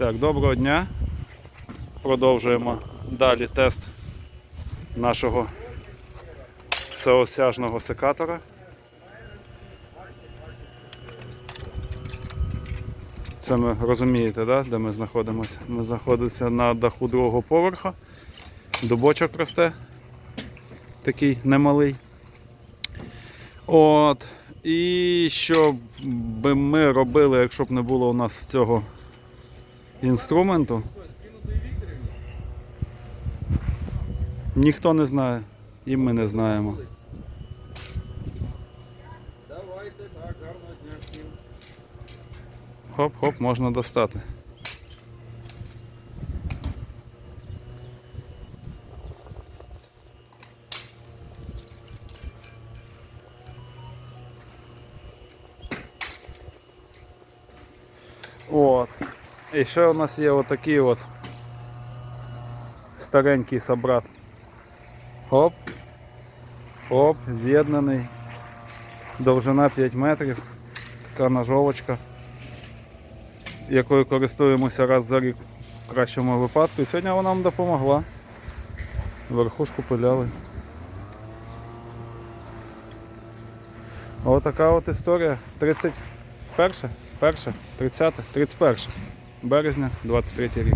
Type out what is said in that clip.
Так, доброго дня. Продовжуємо далі тест нашого всеосяжного секатора. Це ми розумієте, да, де ми знаходимося? Ми знаходимося на даху другого поверха. Дубочок росте. Такий немалий. От. І що би ми робили, якщо б не було у нас цього інструменту? Ніхто не знає. І ми не знаємо. Давайте так, гарного дня всім. Хоп-хоп, можна достати. От. І ще у нас є отакий от старенький собрат. Хоп. Хоп, з'єднаний. Довжина 5 метрів. Така ножовочка якою користуємося раз за рік в кращому випадку. І сьогодні вона нам допомогла. Верхушку пиляли. Отака от історія. 31, 1, 30, 31 березня 23 рік.